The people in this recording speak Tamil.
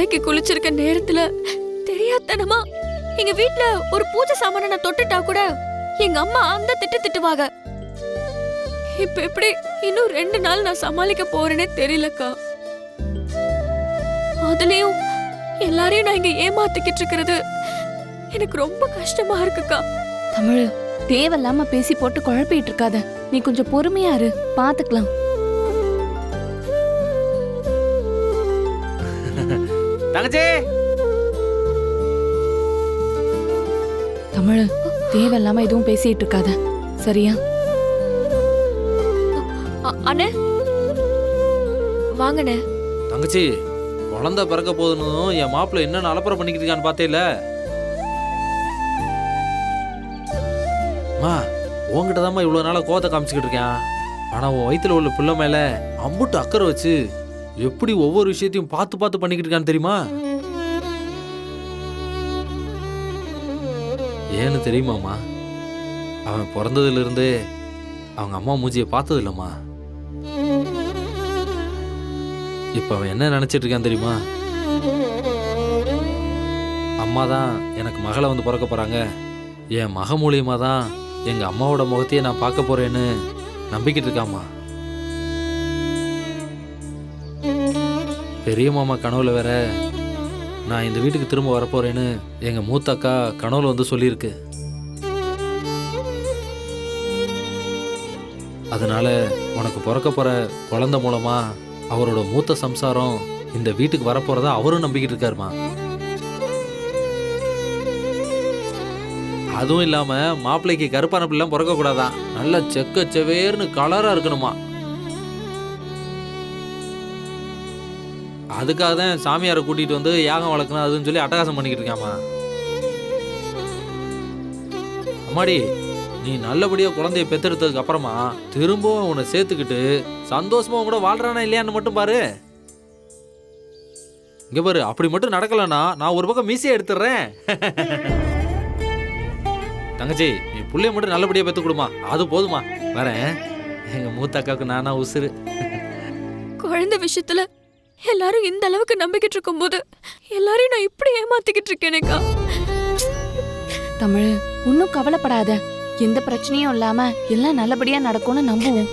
தலைக்கு குளிச்சிருக்க நேரத்துல தெரியாதனமா எங்க வீட்ல ஒரு பூஜை சாமான நான் தொட்டுட்டா கூட எங்க அம்மா அந்த திட்டு திட்டுவாங்க. இப்ப எப்படி இன்னும் ரெண்டு நாள் நான் சமாளிக்க போறேனே தெரியலக்கா. அதுலயும் எல்லாரையும் நான் இங்க ஏமாத்திக்கிட்டு இருக்கிறது எனக்கு ரொம்ப கஷ்டமா இருக்குக்கா. தமிழ் தேவையில்லாம பேசி போட்டு குழப்பிட்டு இருக்காத. நீ கொஞ்சம் பொறுமையா இரு. பாத்துக்கலாம். தங்கச்சி! தமிழ் தேவையில்லாம எதுவும் பேசிட்டு இருக்காத. சரியா? அ- அண்ணே? வாங்கண்ணே. தங்கச்சி குழந்தை பிறக்க போதுன்னு என் மாப்பிள்ள என்ன அலப்பறை பண்ணிக்கிட்டு இருக்கான்னு பார்த்தேல. மா உன்கிட்ட தாம்மா இவ்வளோ நாளாக கோவத்தை காமிச்சிக்கிட்டு இருக்கேன். ஆனால் உன் வயித்துல உள்ள பிள்ளை மேலே அம்புட்டு அக்கறை வச்சு எப்படி ஒவ்வொரு விஷயத்தையும் பார்த்து பார்த்து பண்ணிக்கிட்டு இருக்கான்னு தெரியுமா? ஏன்னு தெரியுமாம்மா? அவன் பிறந்ததுலேருந்து அவங்க அம்மா மூஞ்சியை பார்த்தது இல்லைம்மா இப்போ அவன் என்ன நினச்சிட்டு இருக்கான் தெரியுமா? அம்மா தான் எனக்கு மகளை வந்து பிறக்க போகிறாங்க என் மக மூலியமாக தான் எங்கள் அம்மாவோட முகத்தையே நான் பார்க்க போகிறேன்னு நம்பிக்கிட்டு இருக்காம்மா. பெரிய மாமா கனவுல வேற. நான் இந்த வீட்டுக்கு திரும்ப வரப்போறேன்னு எங்க மூத்த அக்கா கனவுல வந்து சொல்லியிருக்கு. அதனால உனக்கு பிறக்க போற குழந்தை மூலமா அவரோட மூத்த சம்சாரம் இந்த வீட்டுக்கு வரப்போறதா அவரும் நம்பிக்கிட்டு இருக்காருமா. அதுவும் இல்லாம மாப்பிள்ளைக்கு கருப்பான பிள்ளைலாம் பிறக்க கூடாதான் நல்ல செக்க செவேர்னு கலரா இருக்கணுமா. அதுக்காக தான் சாமியாரை கூட்டிகிட்டு வந்து யாகம் வளர்க்கணும் அதுன்னு சொல்லி அட்டகாசம் பண்ணிக்கிட்டு இருக்காமா அம்மாடி நீ நல்லபடியாக குழந்தைய பெற்றெடுத்ததுக்கு அப்புறமா திரும்பவும் உன்னை சேர்த்துக்கிட்டு சந்தோஷமாக கூட வாழ்கிறானா இல்லையான்னு மட்டும் பாரு. இங்கே பாரு அப்படி மட்டும் நடக்கலன்னா நான் ஒரு பக்கம் மீசையை எடுத்துடுறேன். தங்கச்சி நீ பிள்ளைய மட்டும் நல்லபடியாக பெற்று கொடுமா அது போதுமா வரேன். எங்கள் மூத்த அக்காவுக்கு நானா உசுரு குழந்தை விஷயத்தில் எல்லாரும் இந்த அளவுக்கு நம்பிக்கிட்டு இருக்கும்போது எல்லாரையும் நான் இப்படி ஏமாத்திக்கிட்டு இருக்கேனேக்கா தமிழ் ஒன்னும் கவலைப்படாத. எந்த பிரச்சனையும் இல்லாம எல்லாம் நல்லபடியா நடக்கும்னு நம்புவோம்.